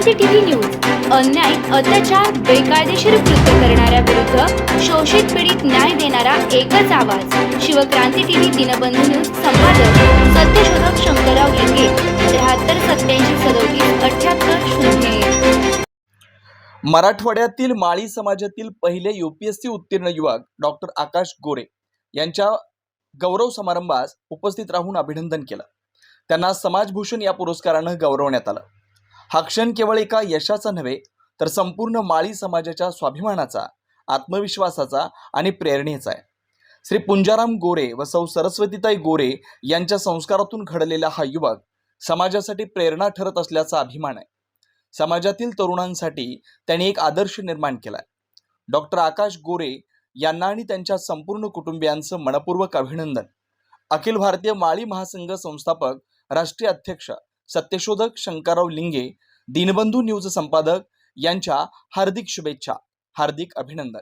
CCTV news. अन्याय अत्याचार बेकायदेशीर कृत्य करणाऱ्या विरुद्ध शोषित पीडित न्याय देणारा एकच आवाज. शिवक्रांती टीव्ही दिनबंधू न्यूज संपादक सत्यशोधक शंकरराव लिंगे त्र्याहत्तर सत्याऐंशी सदोतीस अठ्याहत्तर शून्य मराठवाड्यातील माळी समाजातील पहिले युपीएससी उत्तीर्ण युवक डॉक्टर आकाश गोरे यांच्या गौरव समारंभास उपस्थित राहून अभिनंदन केलं. त्यांना समाजभूषण या पुरस्कारानं गौरवण्यात आलं. हा क्षण केवळ एका यशाचा नव्हे तर संपूर्ण माळी समाजाच्या स्वाभिमानाचा आत्मविश्वासाचा आणि प्रेरणेचा आहे. श्री पुंजाराम गोरे व सौ सरस्वतीताई गोरे यांच्या संस्कारातून घडलेला हा युवक समाजासाठी प्रेरणा ठरत असल्याचा अभिमान आहे. समाजातील तरुणांसाठी त्यांनी एक आदर्श निर्माण केलाय. डॉक्टर आकाश गोरे यांना आणि त्यांच्या संपूर्ण कुटुंबियांचं मनपूर्वक अभिनंदन. अखिल भारतीय माळी महासंघ संस्थापक राष्ट्रीय अध्यक्ष सत्यशोधक शंकरराव लिंगे दीनबंधू न्यूज संपादक यांच्या हार्दिक शुभेच्छा हार्दिक अभिनंदन.